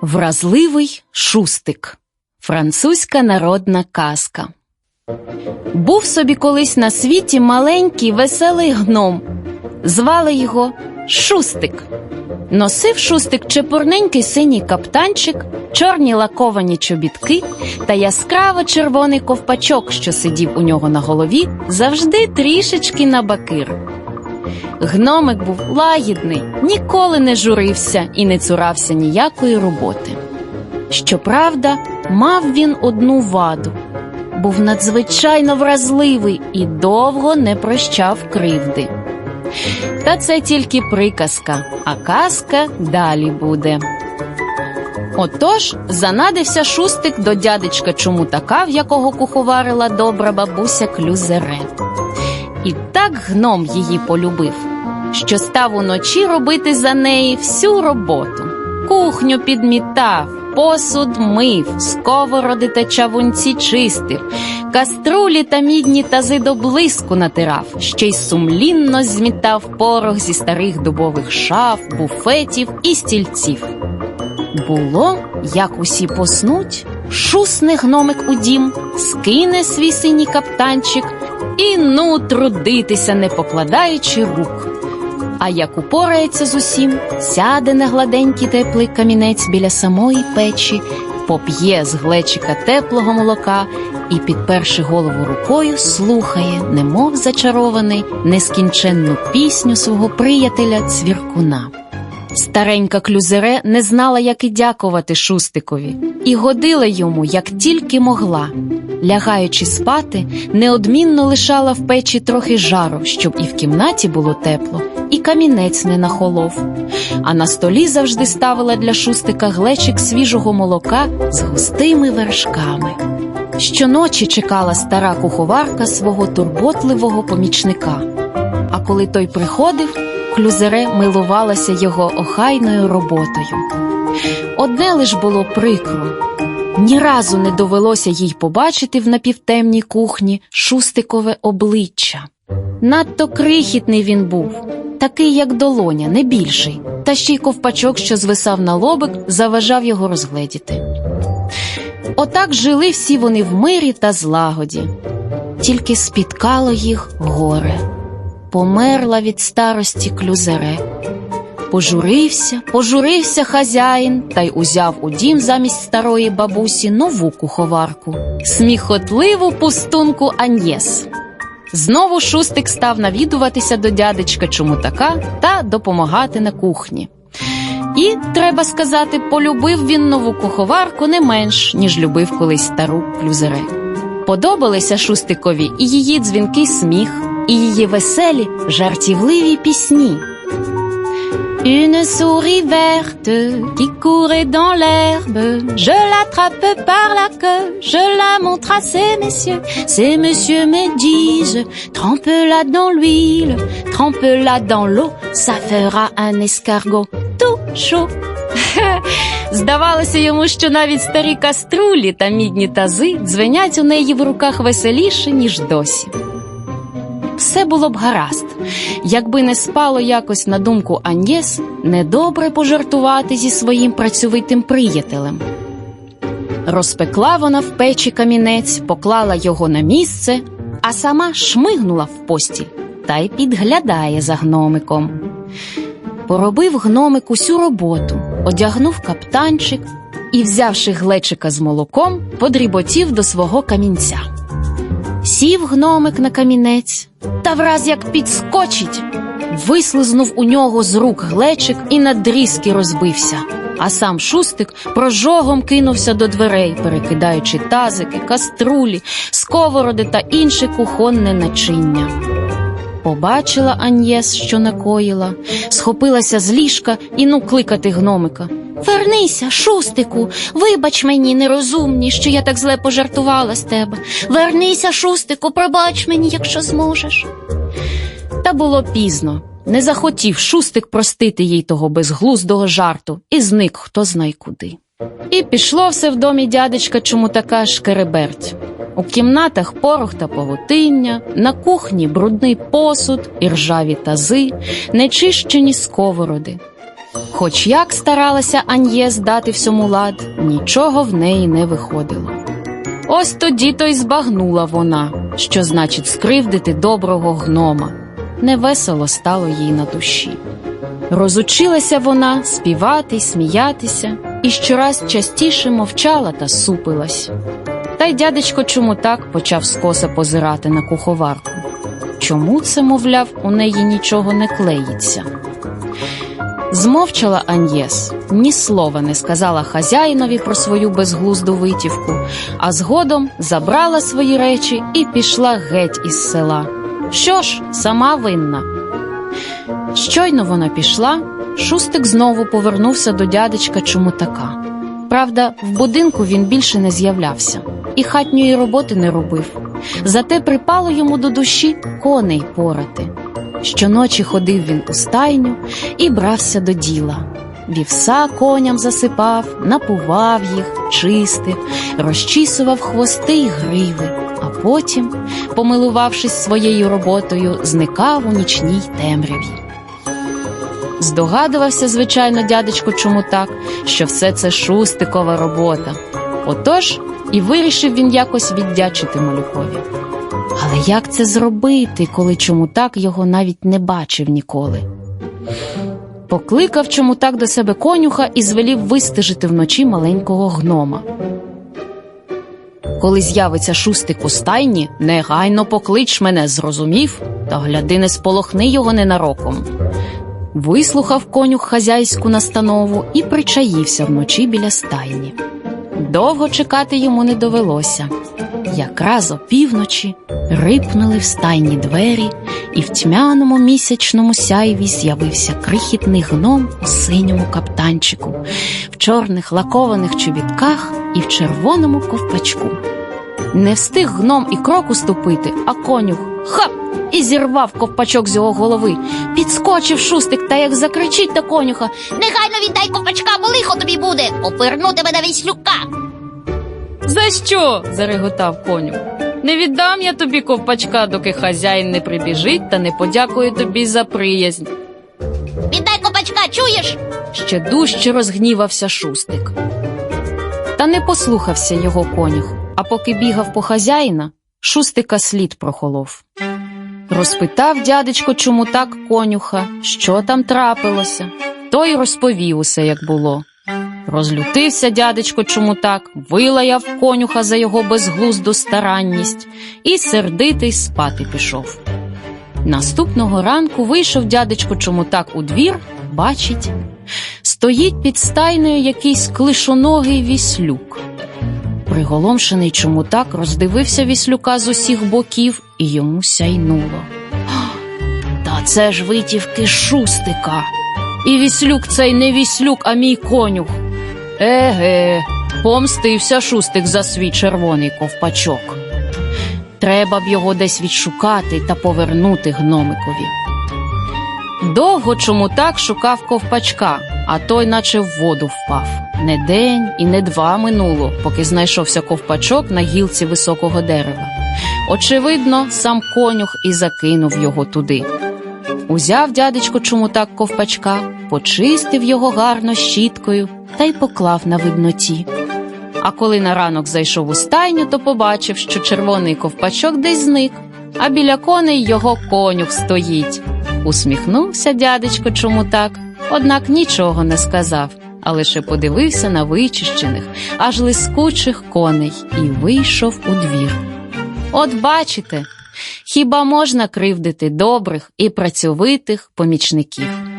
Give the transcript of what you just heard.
Вразливий шустик. Французька народна казка. Був собі колись на світі маленький веселий гном. Звали його Шустик. Носив шустик чепурненький синій каптанчик, чорні лаковані чобітки та яскраво червоний ковпачок, що сидів у нього на голові, завжди трішечки на бакир. Гномик був лагідний, ніколи не журився і не цурався ніякої роботи. Щоправда, мав він одну ваду був надзвичайно вразливий і довго не прощав кривди. Та це тільки приказка, а казка далі буде. Отож занадився шустик до дядечка Чумутака, в якого куховарила добра бабуся Клюзере. І так гном її полюбив, що став уночі робити за неї всю роботу. Кухню підмітав, посуд мив, сковороди та чавунці чистив, каструлі та мідні тази до блиску натирав, ще й сумлінно змітав порох зі старих дубових шаф, буфетів і стільців. Було, як усі поснуть, шусне гномик у дім, скине свій синій каптанчик і ну трудитися, не покладаючи рук. А як упорається з усім, сяде на гладенький теплий камінець біля самої печі, поп'є з глечика теплого молока і, підперши голову рукою, слухає, немов зачарований, нескінченну пісню свого приятеля цвіркуна. Старенька клюзере не знала, як і дякувати Шустикові, і годила йому, як тільки могла. Лягаючи спати, неодмінно лишала в печі трохи жару, щоб і в кімнаті було тепло, і камінець не нахолов. А на столі завжди ставила для шустика глечик свіжого молока з густими вершками. Щоночі чекала стара куховарка свого турботливого помічника. А коли той приходив, клюзере милувалася його охайною роботою. Одне лиш було прикро. Ні разу не довелося їй побачити в напівтемній кухні шустикове обличчя. Надто крихітний він був, такий, як долоня, не більший, та ще й ковпачок, що звисав на лобик, заважав його розгледіти. Отак жили всі вони в мирі та злагоді, тільки спіткало їх горе, померла від старості клюзере. Пожурився, пожурився хазяїн та й узяв у дім замість старої бабусі нову куховарку, сміхотливу пустунку Аньєс. Знову шустик став навідуватися до дядечка Чумутака та допомагати на кухні. І, треба сказати, полюбив він нову куховарку не менш, ніж любив колись стару клюзере. Подобалися шустикові і її дзвінкий сміх, і її веселі, жартівливі пісні. Une souris verte qui courait dans l'herbe, je l'attrape par la queue, je la montre à ces messieurs. Ces messieurs me disent, trempe-la dans l'huile, trempe-la dans l'eau, ça fera un escargot tout chaud. Здавалося йому, що навіть старі каструлі та мідні тази дзвенять у неї в руках веселіше, ніж досі. Все було б гаразд, якби не спало якось на думку Аньєс недобре пожартувати зі своїм працьовитим приятелем. Розпекла вона в печі камінець, поклала його на місце, а сама шмигнула в постіль та й підглядає за гномиком. Поробив гномик усю роботу, одягнув каптанчик і, взявши глечика з молоком, подріботів до свого камінця. Сів гномик на камінець, та враз як підскочить, вислизнув у нього з рук глечик і на дрізки розбився. А сам шустик прожогом кинувся до дверей, перекидаючи тазики, каструлі, сковороди та інше кухонне начиння. Побачила Аньєс, що накоїла, схопилася з ліжка і ну кликати гномика. Вернися, шустику, вибач мені, нерозумні, що я так зле пожартувала з тебе. Вернися, шустику, пробач мені, якщо зможеш. Та було пізно. Не захотів шустик простити їй того безглуздого жарту і зник хто знай куди. І пішло все в домі дядечка чому така шкереберть. У кімнатах порох та павутиння, на кухні брудний посуд, і ржаві тази, нечищені сковороди. Хоч як старалася Ан'єс дати всьому лад, нічого в неї не виходило. Ось тоді то й збагнула вона, що значить скривдити доброго гнома. Невесело стало їй на душі. Розучилася вона співати сміятися, і щораз частіше мовчала та супилась. Та й дядечко чому так почав скоса позирати на куховарку. Чому це, мовляв, у неї нічого не клеїться? Змовчала Аньєс, ні слова не сказала хазяїнові про свою безглузду витівку, а згодом забрала свої речі і пішла геть із села. Що ж, сама винна. Щойно вона пішла, шустик знову повернувся до дядечка Чумутака. Правда, в будинку він більше не з'являвся і хатньої роботи не робив. Зате припало йому до душі коней порати. Щоночі ходив він у стайню і брався до діла. Вівса коням засипав, напував їх, чистив, розчісував хвости й гриви, а потім, помилувавшись своєю роботою, зникав у нічній темряві. Здогадувався, звичайно, дядечко чому так, що все це шустикова робота. Отож і вирішив він якось віддячити малюкові. Але як це зробити, коли чому так його навіть не бачив ніколи? Покликав чому так до себе конюха і звелів вистежити вночі маленького гнома. Коли з'явиться шустик у стайні, негайно поклич мене, зрозумів, та гляди, не сполохни його ненароком. Вислухав конюх хазяйську настанову і причаївся вночі біля стайні. Довго чекати йому не довелося. Якраз опівночі рипнули в стайні двері, і в тьмяному місячному сяйві з'явився крихітний гном у синьому каптанчику, в чорних лакованих чобітках і в червоному ковпачку. Не встиг гном і кроку ступити, а конюх хап! і зірвав ковпачок з його голови. Підскочив шустик та як закричить до конюха. Негайно віддай ковпачка, бо лихо тобі буде. Оперну тебе на віслюка. За що? зареготав конюх. Не віддам я тобі ковпачка, доки хазяїн не прибіжить та не подякує тобі за приязнь. Віддай ковпачка, чуєш? Ще дужче розгнівався шустик. Та не послухався його конюх, а поки бігав по хазяїна, шустика слід прохолов. Розпитав дядечко чому так конюха, що там трапилося. Той розповів усе, як було. Розлютився дядечко чому так, вилаяв конюха за його безглузду старанність і сердитий спати пішов. Наступного ранку вийшов дядечко чому так у двір, бачить, стоїть під стайнею якийсь клишоногий віслюк. Приголомшений чому так роздивився віслюка з усіх боків і йому сяйнуло. Та це ж витівки шустика. І віслюк цей не віслюк, а мій конюх. Еге, помстився шустик за свій червоний ковпачок. Треба б його десь відшукати та повернути гномикові. Довго чому так шукав ковпачка, а той наче в воду впав. Не день і не два минуло, поки знайшовся ковпачок на гілці високого дерева. Очевидно, сам конюх і закинув його туди. Узяв дядечко чому так ковпачка, почистив його гарно щіткою та й поклав на видноті. А коли на ранок зайшов у стайню, то побачив, що червоний ковпачок десь зник, а біля коней його конюх стоїть. Усміхнувся дядечко чому так, однак нічого не сказав, а лише подивився на вичищених, аж лискучих коней і вийшов у двір. От бачите, хіба можна кривдити добрих і працьовитих помічників?